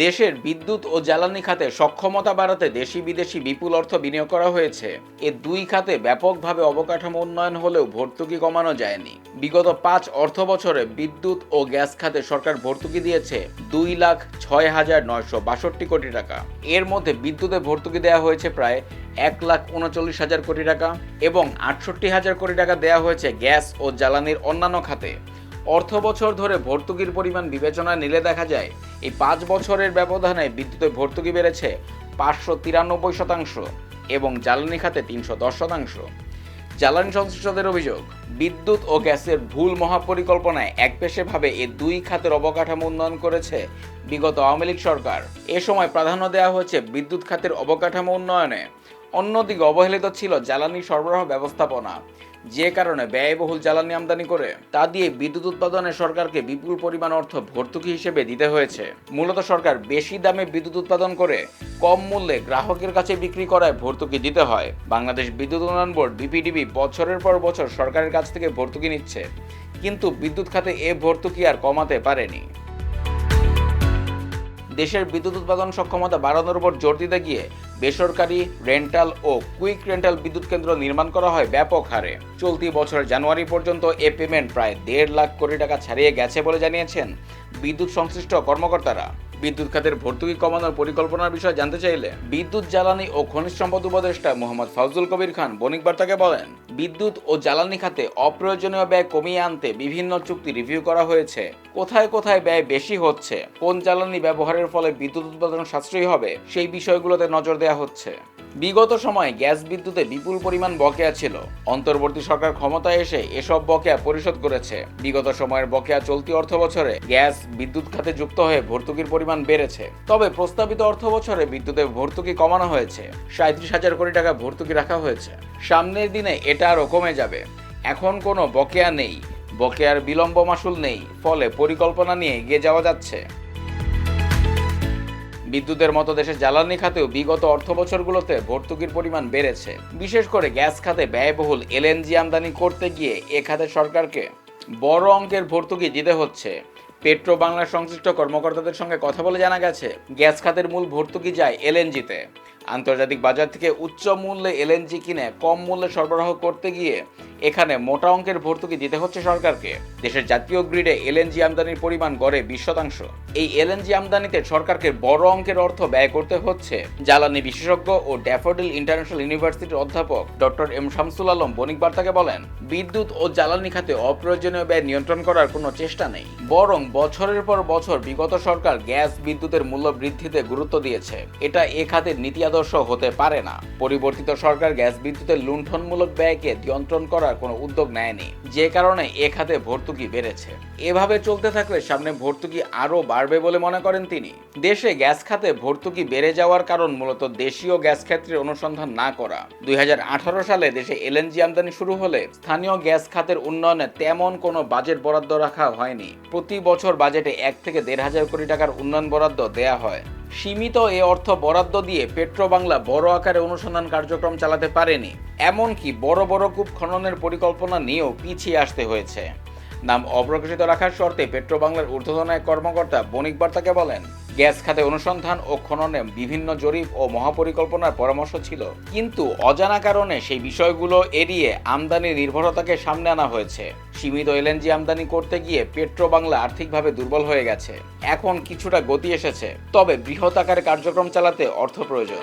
দেশের বিদ্যুৎ ও জ্বালানি খাতে সক্ষমতা বাড়াতে দেশি বিদেশি বিপুল অর্থ বিনিয়োগ করা হয়েছে। এ দুই খাতে ব্যাপকভাবে অবকাঠামো উন্নয়ন হলেও ভর্তুকি কমানো যায়নি। বিগত পাঁচ অর্থ বছরে বিদ্যুৎ ও গ্যাস খাতে সরকার ভর্তুকি দিয়েছে দুই লাখ ছয় হাজার নয়শো বাষট্টি কোটি টাকা। এর মধ্যে বিদ্যুতে ভর্তুকি দেওয়া হয়েছে প্রায় এক লাখ উনচল্লিশ হাজার কোটি টাকা এবং আটষট্টি হাজার কোটি টাকা দেওয়া হয়েছে গ্যাস ও জ্বালানির অন্যান্য খাতে। অর্থ বছর ধরে ভর্তুকির পরিমাণ বিবেচনায় নিলে দেখা যায়, এই পাঁচ বছরের ব্যবধানে বিদ্যুতে ভর্তুকি বেড়েছে পাঁচশো তিরানব্বই শতাংশ এবং জ্বালানি খাতে তিনশো দশ শতাংশ। জ্বালানি সংশ্লিষ্টদের অভিযোগ, বিদ্যুৎ ও গ্যাসের ভুল মহাপরিকল্পনায় একপেশেভাবে এ দুই খাতের অবকাঠামো উন্নয়ন করেছে বিগত আওয়ামী লীগ সরকার। এ সময় প্রাধান্য দেওয়া হয়েছে বিদ্যুৎ খাতের অবকাঠামো উন্নয়নে। অন্যদিকে অবহেলিত ছিল জ্বালানি সরবরাহ ব্যবস্থাপনা। যে কারণে ব্যয়বহুল জ্বালানি আমদানি করে, তা দিয়ে বিদ্যুৎ উৎপাদনে সরকারকে বিপুল পরিমাণ অর্থ ভর্তুকি হিসেবে দিতে হয়েছে। মূলত সরকার বেশি দামে বিদ্যুৎ উৎপাদন করে, কম মূল্যে গ্রাহকের কাছে বিক্রি করায় ভর্তুকি দিতে হয়। বাংলাদেশ বিদ্যুৎ উন্নয়ন বোর্ড, বিপিডিবি, বছরের পর বছর সরকারের কাছ থেকে ভর্তুকি নিচ্ছে। কিন্তু বিদ্যুৎ খাতে এ ভর্তুকি আর কমাতে পারেনি। দেশের বিদ্যুৎ উৎপাদন সক্ষমতা বাড়ানোর উপর জোর দিতে গিয়ে বেসরকারি রেন্টাল ও কুইক রেন্টাল বিদ্যুৎ কেন্দ্র নির্মাণ করা হয় ব্যাপক হারে। চলতি বছরের জানুয়ারি পর্যন্ত এ পেমেন্ট প্রায় দেড় লাখ কোটি টাকা ছাড়িয়ে গেছে বলে জানিয়েছেন বিদ্যুৎ সংশ্লিষ্ট কর্মকর্তারা। বিদ্যুৎ খাতের ভর্তুকি কমানোর পরিকল্পনার বিষয়ে জানতে চাইলে বিদ্যুৎ জ্বালানি ও খনিজ সম্পদ উপদেষ্টা মোহাম্মদ ফাউজুল কবির খান বণিক বার্তাকে বলেন বিদ্যুৎ ও জ্বালানি খাতে অপ্রয়োজনীয় ব্যয় কমিয়ে আনতে বিভিন্ন চুক্তি রিভিউ করা হয়েছে। কোথায় কোথায় ব্যয় বেশি হচ্ছে? কোন জ্বালানি ব্যবহারের ফলে বিদ্যুৎ উৎপাদন সাশ্রয়ী হবে? সেই বিষয়গুলোতে নজর দেওয়া হচ্ছে। বিগত সময়ে গ্যাস বিদ্যুতে বিপুল পরিমাণ বকেয়া ছিল। অন্তর্বর্তী সরকার ক্ষমতায় এসে এসব বকেয়া পরিশোধ করেছে। বিগত সময়ের বকেয়া চলতি অর্থ বছরে গ্যাস বিদ্যুৎ খাতে যুক্ত হয়ে ভর্তুকির পরিমাণ বেড়েছে। তবে প্রস্তাবিত অর্থ বছরে বিদ্যুতে ভর্তুকি কমানো হয়েছে। সাঁত্রিশ হাজার কোটি টাকা ভর্তুকি রাখা হয়েছে। সামনের দিনে এটা আরও কমে যাবে। এখন কোনো বকেয়া নেই, বকেয়ার বিলম্ব মাসুল নেই, ফলে পরিকল্পনা নিয়ে এগিয়ে যাওয়া যাচ্ছে। বিদ্যুতের মতো দেশের জ্বালানি খাতেও বিগত অর্থ বছরগুলোতে ভর্তুকির পরিমাণ বেড়েছে। বিশেষ করে গ্যাস খাতে ব্যয়বহুল এলএনজি আমদানি করতে গিয়ে এ খাতে সরকারকে বড় অঙ্কের ভর্তুকি দিতে হচ্ছে। পেট্রো বাংলার সংশ্লিষ্ট কর্মকর্তাদের সঙ্গে কথা বলে জানা গেছে, গ্যাস খাতের মূল ভর্তুকি যায় এলএনজিতে। আন্তর্জাতিক বাজার থেকে উচ্চ মূল্যে এলএনজি কিনে কম মূল্যে সরবরাহ করতে গিয়ে এখানে মোটা অঙ্কের ভর্তুকি দিতে হচ্ছে সরকারকে। দেশের জাতীয় গ্রিডে এলএনজি আমদানির পরিমাণ গড়ে বিশ শতাংশ। এই এলএনজি আমদানিতে সরকারকে বড় অঙ্কের অর্থ ব্যয় করতে হচ্ছে। জ্বালানি বিশেষজ্ঞ ও ড্যাফোডিল ইন্টারন্যাশনাল ইউনিভার্সিটির অধ্যাপক ডক্টর এম শামসুল আলম বণিক বার্তাকে বলেন, বিদ্যুৎ ও জ্বালানি খাতে অপ্রয়োজনীয় ব্যয় নিয়ন্ত্রণ করার কোনো চেষ্টা নেই। বরং বছরের পর বছর বিগত সরকার গ্যাস বিদ্যুতের মূল্য বৃদ্ধিতে গুরুত্ব দিয়েছে। এটা এ খাতের নীতি আদর্শ হতে পারে না। পরিবর্তিত সরকার গ্যাস বিদ্যুতের লুণ্ঠনমূলক ব্যয়কে নিয়ন্ত্রণ করার কোনো উদ্যোগ নেয়নি। যে কারণে এ খাতে ভর্তুকি বেড়েছে। এভাবে চলতে থাকলে সামনে ভর্তুকি আরও বাড়বে বলে মনে করেন তিনি। দেশে গ্যাস খাতে ভর্তুকি বেড়ে যাওয়ার কারণ মূলত দেশীয় গ্যাস ক্ষেত্রে অনুসন্ধান না করা। দুই হাজার আঠারো সালে দেশে এলএনজি আমদানি শুরু হলে স্থানীয় গ্যাস খাতের উন্নয়নে তেমন কোনো বাজেট বরাদ্দ রাখা হয়নি। প্রতি বছর বাজেটে এক থেকে দেড় হাজার কোটি টাকার উন্নয়ন বরাদ্দ দেয়া হয়। সীমিত এ অর্থ বরাদ্দ দিয়ে পেট্রোবাংলা বড় আকারে অনুসন্ধান কার্যক্রম চালাতে পারেনি। এমনকি বড় বড় কূপ খননের পরিকল্পনা নিয়েও পিছিয়ে আসতে হয়েছে। নাম অপ্রকাশিত রাখার শর্তে পেট্রো বাংলার ঊর্ধ্বতন এক কর্মকর্তা বণিক বার্তাকে বলেন, গ্যাস খাতে অনুসন্ধান ও খননে বিভিন্ন জরিপ ও মহাপরিকল্পনার পরামর্শ ছিল। কিন্তু অজানা কারণে সেই বিষয়গুলো এড়িয়ে আমদানি নির্ভরতাকে সামনে আনা হয়েছে। সীমিত এলএনজি আমদানি করতে গিয়ে পেট্রো বাংলা আর্থিকভাবে দুর্বল হয়ে গেছে। এখন কিছুটা গতি এসেছে। তবে বৃহৎ আকারে কার্যক্রম চালাতে অর্থ প্রয়োজন।